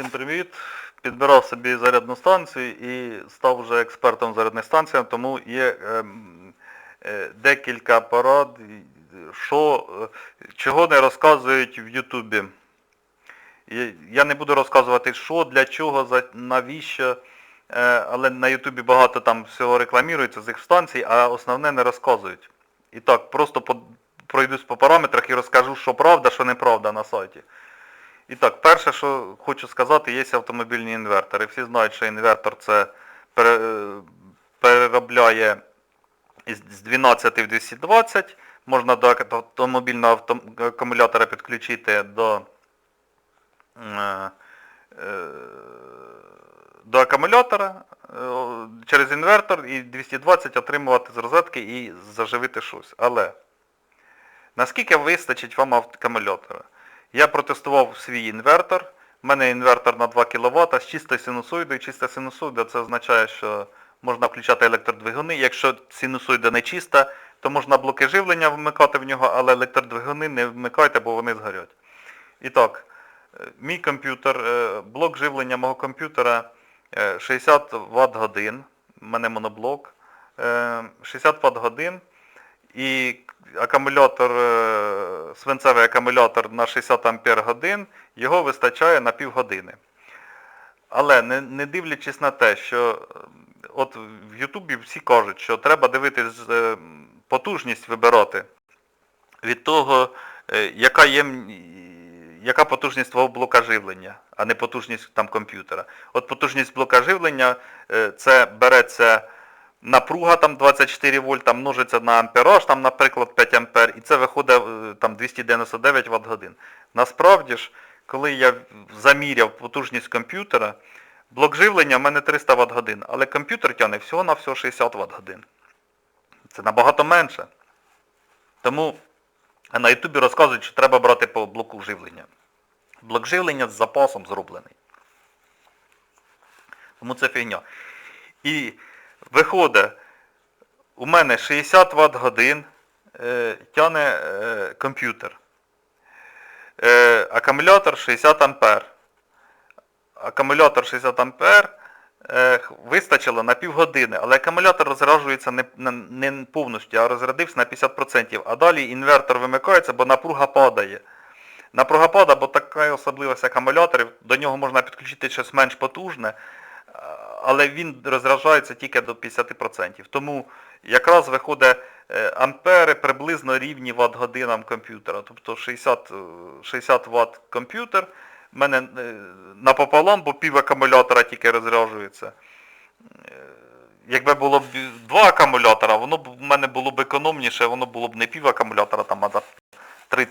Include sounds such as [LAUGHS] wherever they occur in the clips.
Всім привіт! Підбирав собі зарядну станцію і став вже експертом зарядних станцій, тому є ем, е, декілька порад, що, е, чого не розказують в Ютубі. Я не буду розказувати, що, для чого, навіщо, е, але на Ютубі багато там всього рекламується з їх станцій, а основне не розказують. І так, просто по- пройдусь по параметрах і розкажу, що правда, що неправда на сайті. І так, перше, що хочу сказати, є автомобільні інвертори. Всі знають, що інвертор це е, переробляє з 12 в 220. Можна до автомобільного акумулятора підключити до, е, е, до акумулятора через інвертор і 220 отримувати з розетки і заживити щось. Але наскільки вистачить вам акумулятора? Я протестував свій інвертор. У мене інвертор на 2 кВт з чистою синусоїдою. Чиста синусоїда це означає, що можна включати електродвигуни. Якщо синусоїда не чиста, то можна блоки живлення вмикати в нього, але електродвигуни не вмикайте, бо вони згорять. І так, е, мій комп'ютер, е, блок живлення мого комп'ютера е, 60 Вт годин. У мене моноблок. е, 60 Вт годин. І акумулятор, е, свинцевий акумулятор на 60 Ампер годин, його вистачає на півгодини. Але не, не дивлячись на те, що е, от в Ютубі всі кажуть, що треба дивитись е, потужність вибирати від того, е, яка є, яка потужність твого блока живлення, а не потужність там комп'ютера. От потужність блока живлення це береться напруга там 24 вольта множиться на ампераж, там, наприклад, 5 ампер, і це виходить е, там 299 Вт годин. Насправді ж, коли я заміряв потужність комп'ютера, блок живлення в мене 300 Вт годин, але комп'ютер тягне всього на всього 60 Вт годин. Це набагато менше. Тому на Ютубі розказують, що треба брати по блоку живлення. Блок живлення з запасом зроблений. Тому це фігня. І виходить, у мене 60 Вт годин е, тягне е, комп'ютер. Е, акумулятор 60 ампер. Акумулятор 60 ампер е, вистачило на півгодини, але акумулятор розряджується не, не, повністю, а розрядився на 50%. А далі інвертор вимикається, бо напруга падає. Напруга падає, бо така особливість акумуляторів, до нього можна підключити щось менш потужне, а, але він розряджається тільки до 50%. Тому якраз виходить е, ампери приблизно рівні ватт годинам комп'ютера. Тобто 60, е, 60 Вт комп'ютер, в мене е, напополам, бо пів акумулятора тільки розряджується. Е, Якби було б два акумулятора, воно б в мене було б економніше, воно було б не пів акумулятора, там, а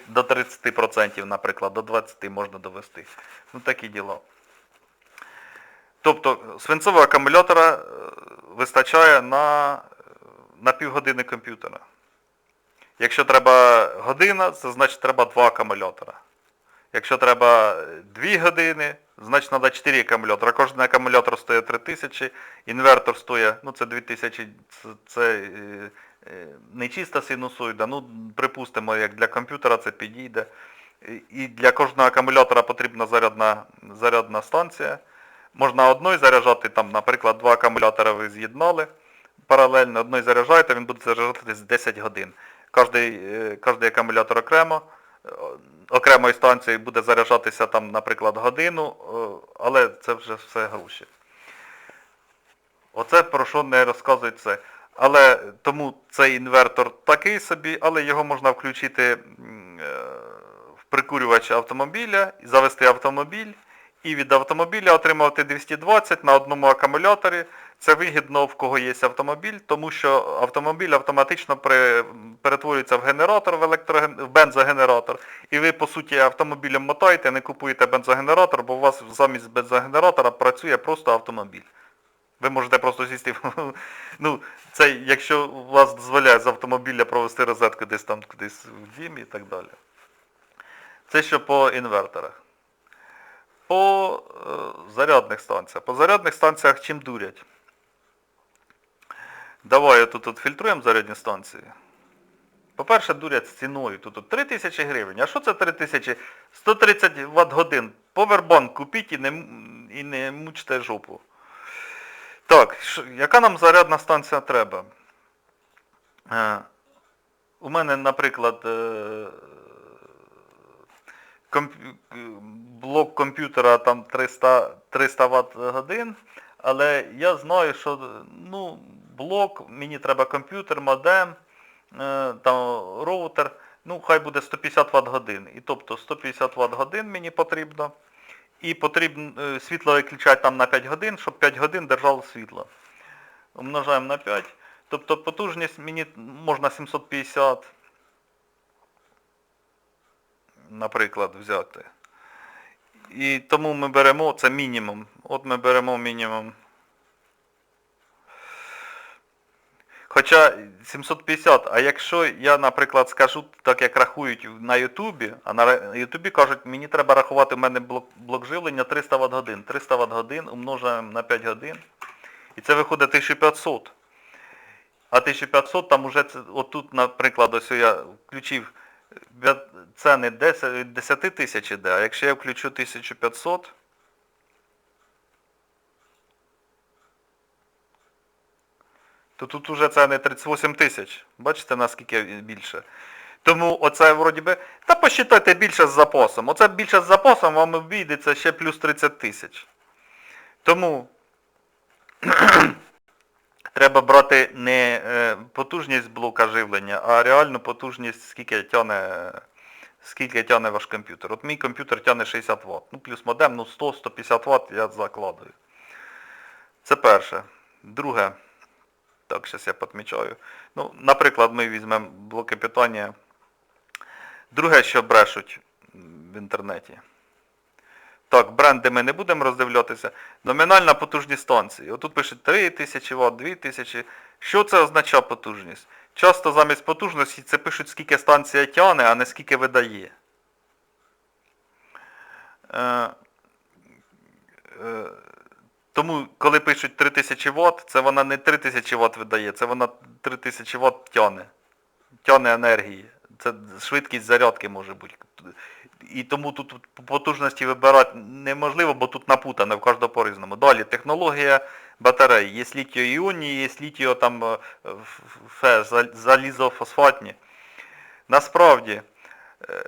до 30%, наприклад, до 20% можна довести. Ну такі діла. Тобто свинцевого акумулятора е, вистачає на, е, на півгодини комп'ютера. Якщо треба година, це значить треба два акумулятора. Якщо треба 2 години, значить треба 4 акумулятора. Кожен акумулятор стоїть 3000, інвертор стоїть, ну це 2000, це, це е, е, не чиста синусоїда, ну припустимо, як для комп'ютера це підійде. І для кожного акумулятора потрібна зарядна, зарядна станція. Можна одною заряджати, там, наприклад, два акумулятора ви з'єднали паралельно, одною заряджаєте, він буде заряджатись 10 годин. Кожний, е, кожний акумулятор окремо, е, окремою станцією буде заряджатися, там, наприклад, годину, е, але це вже все гроші. Оце про що не розказують це. Але тому цей інвертор такий собі, але його можна включити в прикурювач автомобіля, завести автомобіль і від автомобіля отримувати 220 на одному акумуляторі. Це вигідно в кого є автомобіль, тому що автомобіль автоматично перетворюється в генератор, в, електроген... в бензогенератор. І ви, по суті, автомобілем мотаєте, не купуєте бензогенератор, бо у вас замість бензогенератора працює просто автомобіль. Ви можете просто сісти. [LAUGHS] Ну, це якщо у вас дозволяє з автомобіля провести розетку десь там кудись в дім і так далі. Це що по інверторах. По е, зарядних станціях. По зарядних станціях чим дурять? Давай тут фільтруємо зарядні станції. По-перше, дурять з ціною. Тут от 3 тисячі гривень. А що це 3 тисячі? 130 Вт годин. Повербанк купіть і не, і не мучте жопу. Так, яка нам зарядна станція треба? Е, у мене, наприклад, е, комп- блок комп'ютера там 300, 300 Вт годин, але я знаю, що ну, блок, мені треба комп'ютер, модем, е, там роутер, ну хай буде 150 Вт годин. І тобто 150 Вт годин мені потрібно. І потрібно е, світло виключати там на 5 годин, щоб 5 годин держало світло. Умножаємо на 5. Тобто потужність мені можна 750, наприклад, взяти. І тому ми беремо, це мінімум. От ми беремо мінімум. Хоча 750, а якщо я, наприклад, скажу, так як рахують на Ютубі, а на Ютубі кажуть, мені треба рахувати, в мене блок, блок живлення 300 Вт годин. 300 Вт годин умножаємо на 5 годин. І це виходить 1500. А 1500 там уже, отут, наприклад, ось я включив, це не 10, 10 тисяч іде, а якщо я включу 1500, то тут уже це не 38 тисяч. Бачите, наскільки більше. Тому оце вроді би, та посчитайте більше з запасом. Оце більше з запасом вам обійдеться ще плюс 30 тисяч. Тому треба брати не е, потужність блока живлення, а реальну потужність, скільки тяне, скільки тяне ваш комп'ютер. От мій комп'ютер тяне 60 Вт. Ну плюс модем, ну 100-150 Вт я закладую. Це перше. Друге. Так, зараз я підмічаю. Ну, наприклад, ми візьмемо блоки питання. Друге, що брешуть в інтернеті. Так, бренди ми не будемо роздивлятися. Номінальна потужність станції. Отут пишуть 3000 Вт, 2000. Що це означає потужність? Часто замість потужності це пишуть, скільки станція тяне, а не скільки видає. Е, е, тому, коли пишуть 3000 Вт, це вона не 3000 Вт видає, це вона 3000 Вт тяне. Тяне енергії. Це швидкість зарядки може бути. І тому тут потужності вибирати неможливо, бо тут напутано в кожного по-різному. Далі, технологія батареї. Є літіо-іонні, є літіо там е, фе, залізофосфатні. Насправді, е,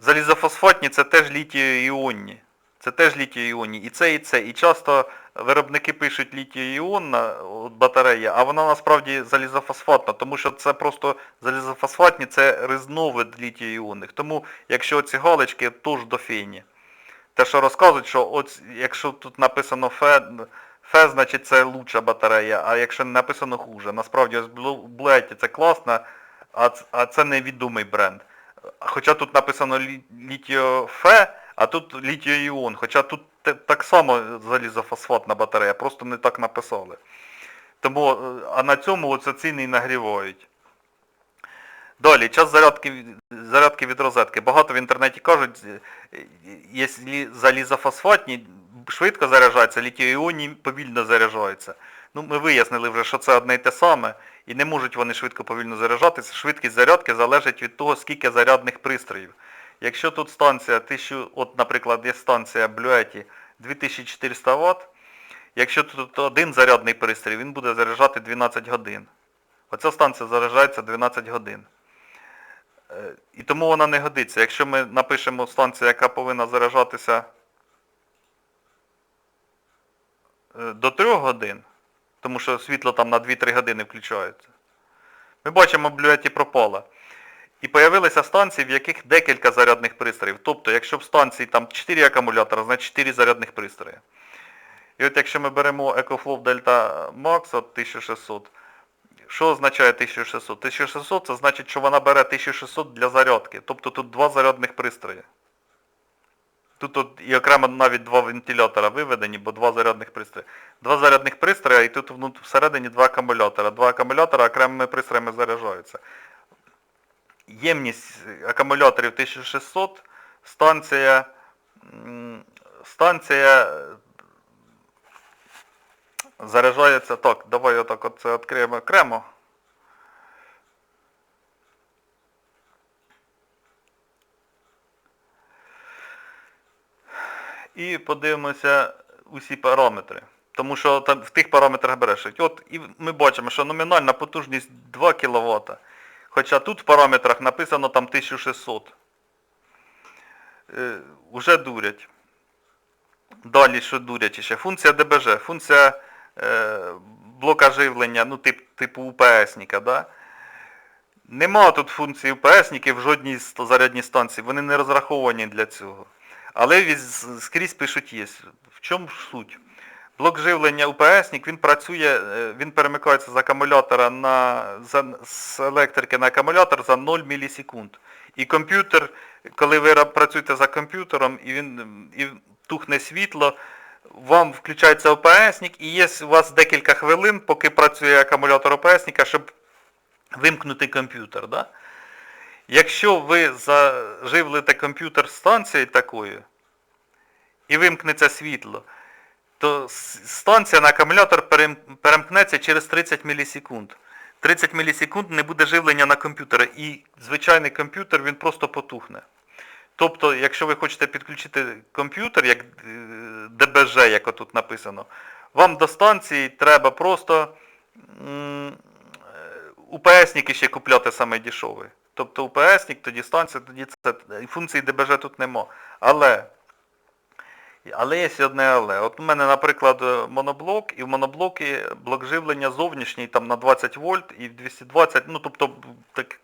залізофосфатні це теж літіо-іонні. Це теж літіо-іонні. І це, і це. І часто виробники пишуть літіо-іонна батарея, а вона насправді залізофосфатна, тому що це просто залізофосфатні, це різновид літіо-іонних. Тому якщо ці галочки, то ж до фені. Те, що розказують, що от, якщо тут написано фе, фе, значить це лучша батарея, а якщо не написано хуже. Насправді ось Blue це класно, а, це невідомий бренд. Хоча тут написано лі- літіофе, а тут літіо-іон. Хоча тут так само залізофосфатна батарея, просто не так написали. Тому, е, а на цьому оце ціни і нагрівають. Далі, час зарядки, зарядки від розетки. Багато в інтернеті кажуть, е, е, якщо залізофосфатні швидко заряджаються, літіо-іонні повільно заряджаються. Ну, ми вияснили вже, що це одне й те саме, і не можуть вони швидко повільно заряджатися. Швидкість зарядки залежить від того, скільки зарядних пристроїв. Якщо тут станція 1000, от, наприклад, є станція Блюеті 2400 Вт, якщо тут один зарядний пристрій, він буде заряджати 12 годин. Оця станція заряджається 12 годин. Е, І тому вона не годиться. Якщо ми напишемо станцію, яка повинна заряджатися е, до 3 годин, тому що світло там на 2-3 години включається. Ми бачимо, блюеті пропала. І появилися станції, в яких декілька зарядних пристроїв. Тобто, якщо в станції там 4 акумулятора, значить 4 зарядних пристрої. І от якщо ми беремо EcoFlow Delta Max от 1600, що означає 1600? 1600 це значить, що вона бере 1600 для зарядки. Тобто тут два зарядних пристрої. Тут от і окремо навіть два вентилятора виведені, бо два зарядних пристрої. Два зарядних пристрої, і тут всередині два акумулятора. Два акумулятора окремими пристроями заряджаються. Ємність акумуляторів 1600, станція, станція заряджається так, давай отак от це відкриємо окремо. І подивимося усі параметри. Тому що там в тих параметрах береш. От і ми бачимо, що номінальна потужність 2 кВт. Хоча тут в параметрах написано там 1600. Е, уже дурять. Далі що дурять ще? Функція ДБЖ, функція е, блока живлення, ну тип, типу УПСника, да? Нема тут функції УПСників в жодній зарядній станції, вони не розраховані для цього. Але скрізь пишуть є. В чому ж суть? Блок живлення УПСник, він працює, е, він перемикається з акумулятора на, за, з електрики на акумулятор за 0 мілісекунд. І комп'ютер, коли ви працюєте за комп'ютером і він і тухне світло, вам включається ОПСник і є у вас декілька хвилин, поки працює акумулятор ОПСника, щоб вимкнути комп'ютер. Да? Якщо ви заживлите комп'ютер станцією такою і вимкнеться світло, то станція на акумулятор перемкнеться через 30 мілісекунд. 30 мілісекунд не буде живлення на комп'ютера і звичайний комп'ютер він просто потухне. Тобто, якщо ви хочете підключити комп'ютер, як е, ДБЖ, як отут написано, вам до станції треба просто е, УПСники ще купляти саме дешевий. Тобто УПСник, тоді станція, тоді це. Функції ДБЖ тут нема. Але але є одне але. От у мене, наприклад, моноблок, і в моноблокі блок живлення зовнішній там на 20 вольт і 220, ну тобто так,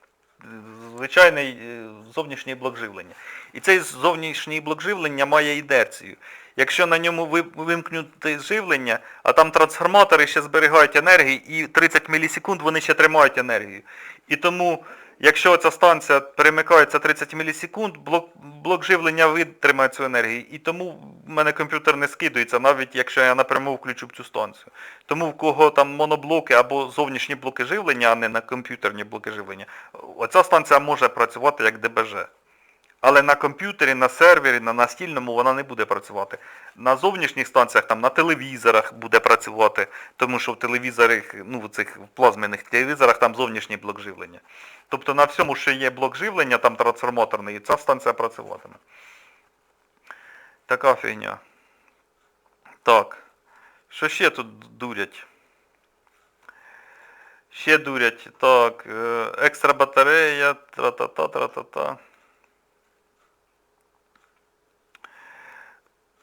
звичайний е, зовнішній блок живлення. І цей зовнішній блок живлення має інерцію. Якщо на ньому вимкнути живлення, а там трансформатори ще зберігають енергію, і 30 мілісекунд вони ще тримають енергію. І тому, якщо ця станція перемикається 30 мілісекунд, блок, блок живлення витримає цю енергію. І тому в мене комп'ютер не скидується, навіть якщо я напряму включу цю станцію. Тому в кого там моноблоки або зовнішні блоки живлення, а не на комп'ютерні блоки живлення, оця станція може працювати як ДБЖ. Але на комп'ютері, на сервері, на настільному вона не буде працювати. На зовнішніх станціях, там, на телевізорах буде працювати, тому що в телевізорах, ну в цих в плазменних телевізорах там зовнішній блок живлення. Тобто на всьому, що є блок живлення, там трансформаторний, ця станція працюватиме. Така фігня. Так. Що ще тут дурять? Ще дурять. Так, е, екстра батарея, тра-та-та,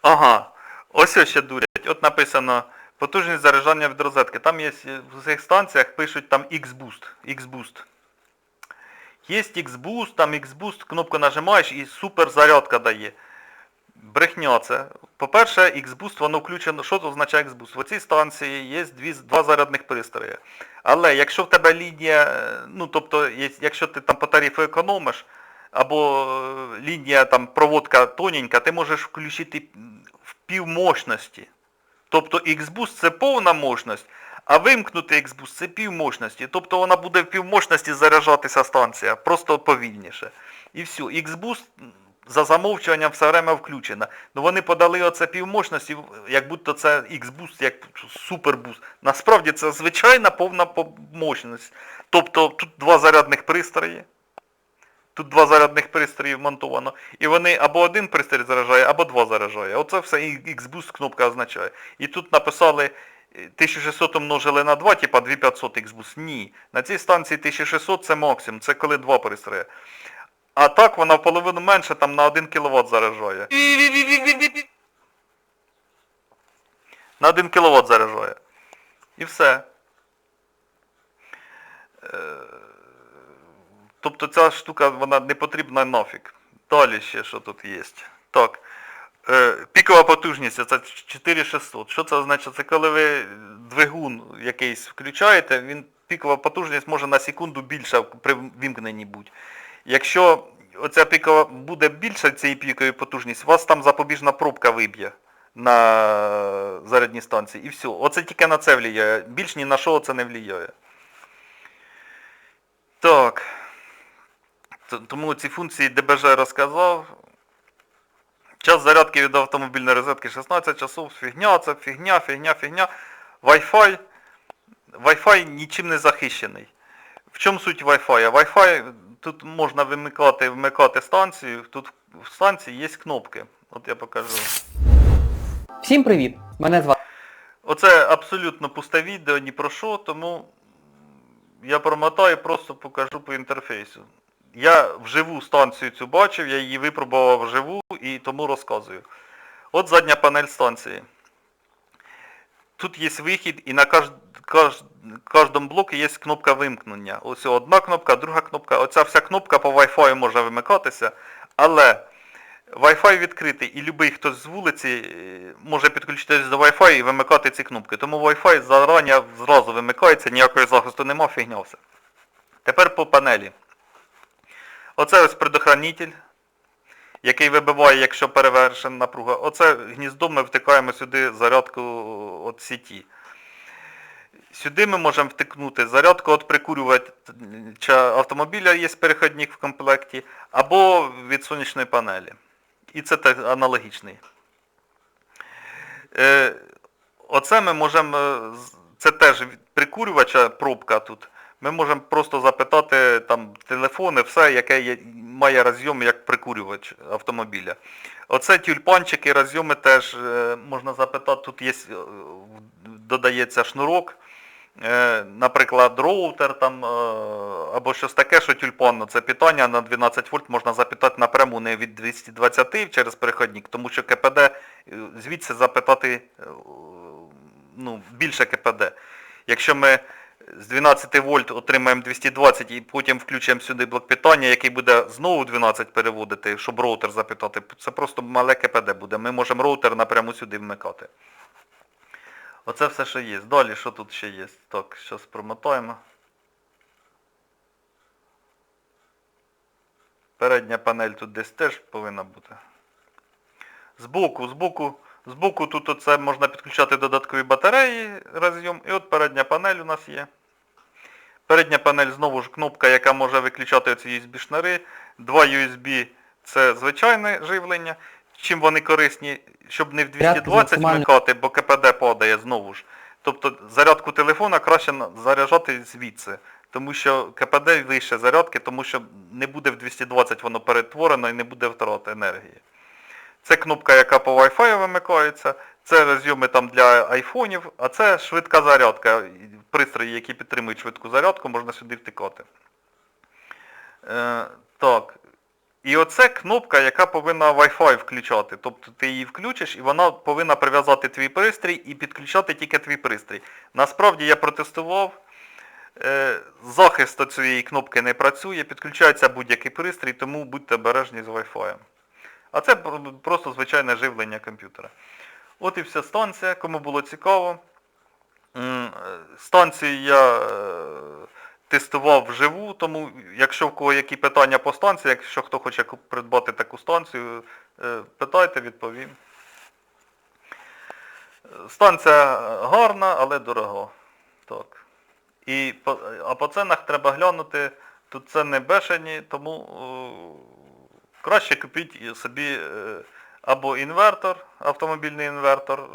Ага, ось ось ще дурять. От написано потужність заряджання від розетки. Там є в цих станціях пишуть там X-Boost. X-Boost. Є X-Boost, там X-Boost, кнопку нажимаєш і супер зарядка дає. Брехня це. По-перше, X-Boost, воно включено. Що це означає X-Boost? В цій станції є дві, два зарядних пристрої. Але якщо в тебе лінія, ну тобто, якщо ти там по тарифу економиш, або е, лінія там проводка тоненька, ти можеш включити півмощності. Тобто X-Boost це повна мощність, а вимкнути X-Boost це півмощності. Тобто вона буде в півмощності заряджатися станція, просто повільніше. І все. X-Boost за замовчуванням все время включена. Ну вони подали оце півмощності, як будто це X-Boost, як супербуст. Насправді це звичайна повна мощність. Тобто тут два зарядних пристрої. Тут два зарядних пристрої вмонтовано. І вони або один пристрій заряджає, або два заряджає. Оце все і X-Boost кнопка означає. І тут написали е, 1600 умножили на 2, типа 2500 X-Boost. Ні. На цій станції 1600 це максимум, це коли два пристрої. А так вона в половину менше, там на 1 кВт заряджає. На 1 кВт заряджає. І все. Тобто ця штука вона не потрібна нафіг. Далі ще що тут є. Так. Е, пікова потужність це 4600. Що це означає? Це коли ви двигун якийсь включаєте, він пікова потужність може на секунду більша при вімкненні бути. Якщо оця пікова буде більша цієї пікової потужності, у вас там запобіжна пробка виб'є на зарядній станції і все. Оце тільки на це впливає. Більш ні на що це не впливає. Так. Тому ці функції ДБЖ розказав. Час зарядки від автомобільної розетки 16 часов. Фігня, це фігня, фігня, фігня. Wi-Fi. Wi-Fi нічим не захищений. В чому суть Wi-Fi? Wi-Fi тут можна вимикати, вмикати станцію. Тут в станції є кнопки. От я покажу. Всім привіт! Мене звати Оце абсолютно пусте відео, ні про що, тому я промотаю, просто покажу по інтерфейсу. Я вживу станцію цю бачив, я її випробував вживу і тому розказую. От задня панель станції. Тут є вихід і на кож... кож... кожному блоку є кнопка вимкнення. Ось одна кнопка, друга кнопка. Оця вся кнопка по Wi-Fi може вимикатися, але Wi-Fi відкритий і будь-який хтось з вулиці е, може підключитись до Wi-Fi і вимикати ці кнопки. Тому Wi-Fi зарані зразу вимикається, ніякого захисту нема, фігня все. Тепер по панелі. Оце ось предохранитель, який вибиває, якщо перевершена напруга. Оце гніздо ми втикаємо сюди зарядку від сіті. Сюди ми можемо втикнути зарядку від прикурювача автомобіля, є перехідник в комплекті, або від сонячної панелі. І це теж аналогічний. Е, оце ми можемо, е, це теж прикурювача пробка тут. Ми можемо просто запитати там телефони, все, яке є, має розйом як прикурювач автомобіля. Оце тюльпанчики, розйоми теж е, можна запитати, тут є, е, додається шнурок. Е, наприклад, роутер там, або щось таке, що тюльпан, ну, це питання на 12 вольт можна запитати напряму не від 220 через переходник, тому що КПД, звідси запитати ну, більше КПД. Якщо ми з 12 вольт отримаємо 220 і потім включимо сюди блок питання, який буде знову 12 переводити, щоб роутер запитати, це просто мале КПД буде. Ми можемо роутер напряму сюди вмикати. Оце все, що є. Далі, що тут ще є? Так, зараз промотаємо. Передня панель тут десь теж повинна бути. Збоку, збоку, збоку тут оце можна підключати додаткові батареї розйом. І от передня панель у нас є. Передня панель знову ж кнопка, яка може виключати оці USB шнури. Два USB це звичайне живлення. Чим вони корисні, щоб не в 220 максимально- вмикати, бо КПД падає знову ж. Тобто зарядку телефона краще заряджати звідси. Тому що КПД вище зарядки, тому що не буде в 220 воно перетворено і не буде втрати енергії. Це кнопка, яка по Wi-Fi вимикається, це розйоми там для айфонів, а це швидка зарядка. Пристрої, які підтримують швидку зарядку, можна сюди втикати. Е, так. І оце кнопка, яка повинна Wi-Fi включати. Тобто ти її включиш і вона повинна прив'язати твій пристрій і підключати тільки твій пристрій. Насправді я протестував. Е, захист цієї кнопки не працює, підключається будь-який пристрій, тому будьте обережні з Wi-Fi. А це просто звичайне живлення комп'ютера. От і вся станція, кому було цікаво. Е, Станцію я е, тестував вживу, тому якщо в кого які питання по станції, якщо хто хоче придбати таку станцію, е, питайте, відповім. Станція гарна, але дорога. Так. І а по ценах треба глянути, тут ціни бешені, тому краще купіть собі е, або інвертор, автомобільний інвертор,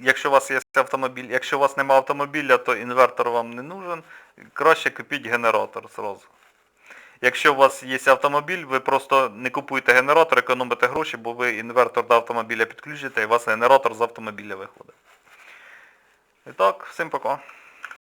якщо у вас є автомобіль. Якщо у вас немає автомобіля, то інвертор вам не нужен. Краще купіть генератор зразу. Якщо у вас є автомобіль, ви просто не купуєте генератор, економите гроші, бо ви інвертор до автомобіля підключите і у вас генератор з автомобіля виходить. І так, всім пока.